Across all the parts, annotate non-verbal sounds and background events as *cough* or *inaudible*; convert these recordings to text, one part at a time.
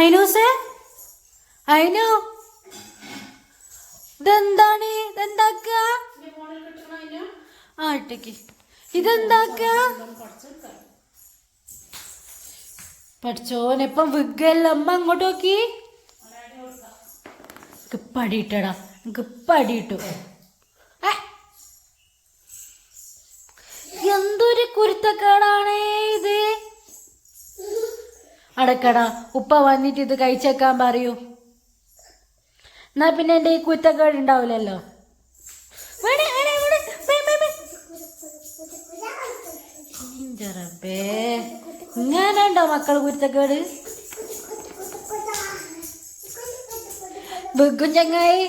അയിനൂസേ അയിനു ഇതെന്താണ്? ഇതെന്താക്ക ആ ഇട്ടേക്ക്. ഇതെന്താക്ക പഠിച്ചോനിപ്പം വിഗല്ല അമ്മ അങ്ങോട്ട് നോക്കി. എനിക്ക് പടിയിട്ടടാ. എനിക്ക് പടിയിട്ടു. ഏ. എന്തൊരു കുരുത്തക്കേടാണ് അടക്കടാ ഉപ്പ വന്നിട്ട് ഇത് കഴിച്ചേക്കാൻ പറയൂ. എന്നാ പിന്നെ എന്റെ ഈ കുറ്റക്കേട് ഉണ്ടാവില്ലല്ലോ. റബ്ബേ. മക്കൾ കുരുത്തക്കേട്? ബിഗും ചങ്ങായി.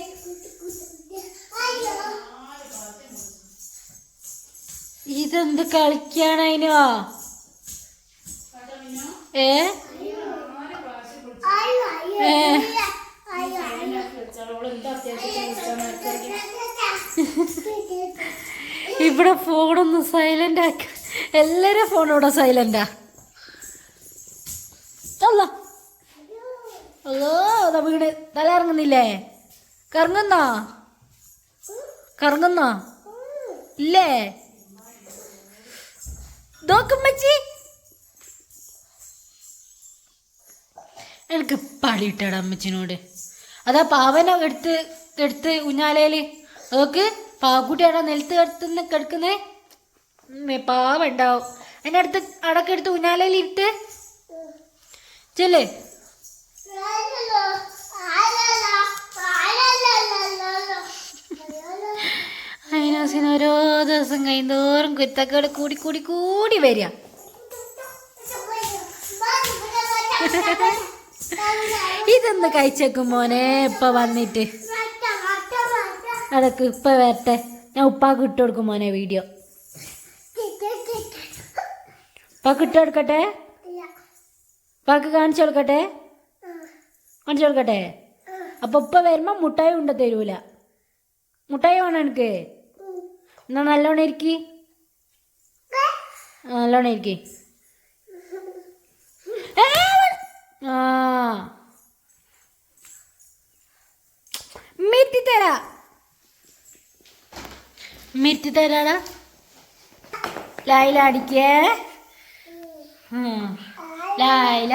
ഇതെന്ത് കളിക്കാണ് അതിനോ ഏ? ഇവിടെ ഫോണൊന്ന് സൈലന്റ് ആക്ക. എല്ലാരും ഫോൺ ഇവിടെ സൈലന്റാ അല്ല തല ഇറങ്ങുന്നില്ലേ കറങ്ങുന്നോ? കറങ്ങുന്നോ? ഇല്ലേ? നോക്കുമ്മച്ചി എനിക്ക് പളിയിട്ടട അമ്മച്ചിനോട് അതാ പാവന എടുത്ത് എടുത്ത് ഊഞ്ഞാലയിൽ അതൊക്കെ പാവക്കുട്ടിയാടാ നിലത്ത് കിടത്തുന്ന കിടക്കുന്നേ? പാവണ്ടാവും. എന്റെ അടുത്ത് അടക്കം എടുത്ത് ഉന്നാലയിൽ ഇട്ട് ചെല്ലേ. അതിനാസിന് ഓരോ ദിവസം കഴിയുന്തോറും കുരുത്തക്കേട് കൂടി കൂടി കൂടി വരിക. ഇതൊന്ന് കഴിച്ചേക്കും മോനെ ഇപ്പൊ വന്നിട്ട്. അതൊക്കെ ഇപ്പം വരട്ടെ. ഞാൻ ഉപ്പാക്ക് ഇട്ട് കൊടുക്കും മോനെ വീഡിയോ. ഉപ്പാക്ക് ഇട്ട് കൊടുക്കട്ടെ? ഉപ്പാക്ക് കാണിച്ചു കൊടുക്കട്ടെ? കാണിച്ചു കൊടുക്കട്ടെ? അപ്പം ഉപ്പ വരുമ്പോൾ മുട്ടായി ഉണ്ട തരൂല. മുട്ടായി വേണം എനിക്ക്? എന്നാ നല്ലോണം ഇരിക്കി. നല്ലോണം ഇരിക്കി. ആ. മെത്തി തരാ മിറ്റി തരാടാ. ലായില അടിക്കേ. ലായില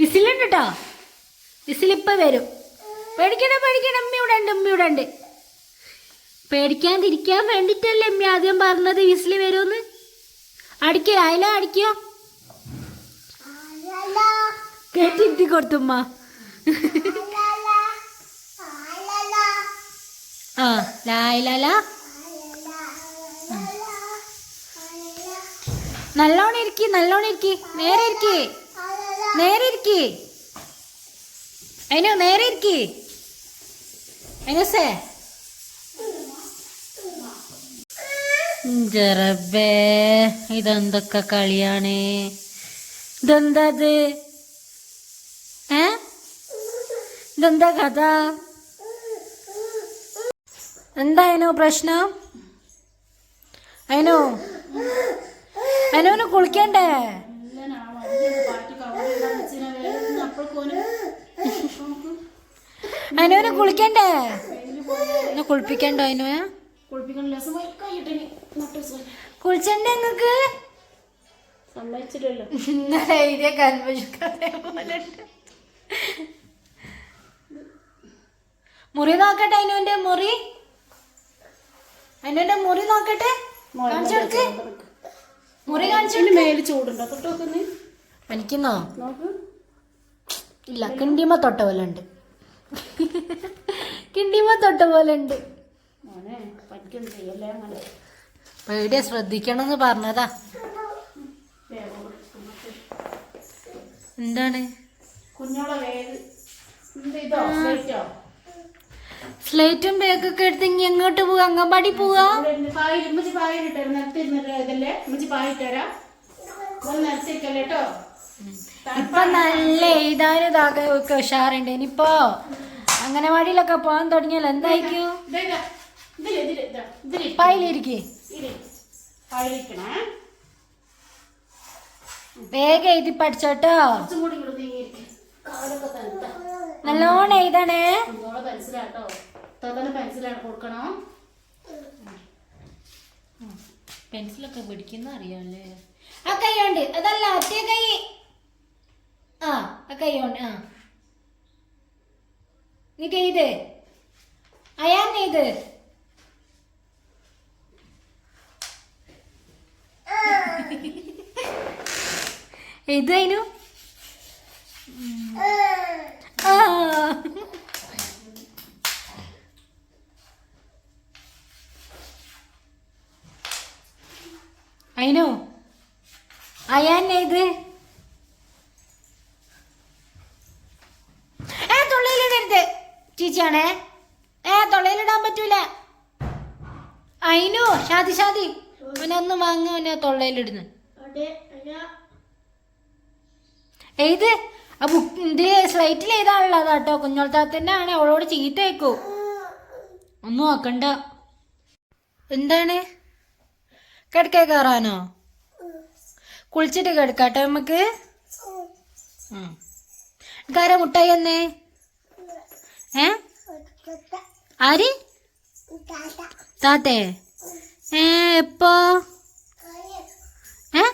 വിസിലുണ്ട് കേട്ടോ വിസിലിപ്പ വരും. പേടിക്കണം പേടിക്കണ അമ്മ ഇവിടെ ഉണ്ട് അമ്മ ഇവിടെ ഉണ്ട്. പേടിക്കാതിരിക്കാൻ വേണ്ടിട്ടല്ലേ അമ്മ ആദ്യം പറഞ്ഞത് വിസിൽ വരുമെന്ന്. അടിക്ക ലായില അടിക്കോ. കേട്ടിട്ട് കൊടുത്തുമ്മ ആ. നല്ലോണം ഇരിക്കി നല്ലോണം ഇരിക്കി. നേരെ ഇരിക്കി. നേരെ ഇരിക്കി. അതിനോ നേരെ ഇരിക്കി. അതിനോസേ ജറബേ ഇതെന്തൊക്കെ കളിയാണ്? ഇതെന്താ ഇത് ഏ? ഇതെന്താ കഥ? എന്തായനോ പ്രശ്നം? അയിനോ? അയിനോന് കുളിക്കണ്ടേ? അയിനോന് കുളിക്കണ്ടേ? എന്നെ കുളിപ്പിക്കണ്ടോ അയിനോ കുളിച്ചണ്ടേ നിങ്ങക്ക് സമ്മതിച്ചിട്ടല്ലോ ഇന്നലെ പോലെ. മുറി നോക്കട്ടെ അതിനുവിന്റെ മുറി. അതിനുവിന്റെ മുറി നോക്കട്ടെ? കാണിച്ചു കൊടുക്ക്. മുറി കാണിച്ചു മേൽ ചൂടുണ്ടോ? തൊട്ട് നോക്കുന്നേ എനിക്കുന്നോ? ഇല്ല കിണ്ടിമ തൊട്ട പോലെ ഉണ്ട്. *laughs* കിണ്ടിമ തൊട്ട പോലെ ഉണ്ട്. പേടിയ ശ്രദ്ധിക്കണം എന്ന് പറഞ്ഞതാ. എന്താണ്? കുഞ്ഞോളെ സ്ലേറ്റോ ബേക്കൊക്കെ എടുത്ത് ഇനി എങ്ങോട്ട് പോവാ? അങ്ങാടി പോവാ? ഉമ്മച്ചി ഇതല്ലേ? ഉമ്മച്ചി പായിട്ടരാ കേട്ടോ ഇപ്പൊ നല്ല എഴുതാനും ഇതാകെ ഒക്കെ ഉഷാറുണ്ട്. ഇനിയിപ്പോ അംഗനവാടിയിലൊക്കെ പോകാൻ തുടങ്ങിയാൽ എന്തായിരിക്കും? പായിലിരിക്കേ. വേഗം എഴുതി പഠിച്ചോട്ടോ നല്ലോണം എഴുതണേ. കുഞ്ഞോളെ തന്നെ പെൻസിലാണ് കൊടുക്കണോ? പെൻസിലൊക്കെ പിടിക്കുന്ന അറിയാമല്ലേ ആ കൈ ഉണ്ട് അതല്ല അത്തേ കൈ. ആ ആ കൈ ഉണ്ട് ആ നീ ചെയ്ത് അയാൻ നെയ്ത് ഇത് അതിനു ആ. അയിനോ അയാൻ ഇത് ഏ തൊള്ളയിലിടരുത് ചേച്ചിയാണേ. ഏ തൊള്ളയിലിടാൻ പറ്റൂല. അയിനോ ഷാദി ഷാദി. അവനൊന്ന് വാങ്ങ അവനെ തൊള്ളയിലിടുന്നു ഏത്? ആ ബുക്ക് ഇത് സ്ലൈറ്റിൽ എഴുതാനുള്ളത് കേട്ടോ? കുഞ്ഞോളത്താത്തന്നെ ആണ്. അവളോട് ചീത്ത വെക്കൂ ഒന്നും ആക്കണ്ട എന്താണ്? കിടക്കേ കയറാനോ കുളിച്ചിട്ട് കിടക്കാട്ടെ നമുക്ക് എനിക്കാരാ മുട്ടായി എന്നേ ഏ? ആര്? താത്തേ? ഏ എപ്പോ? ഏ?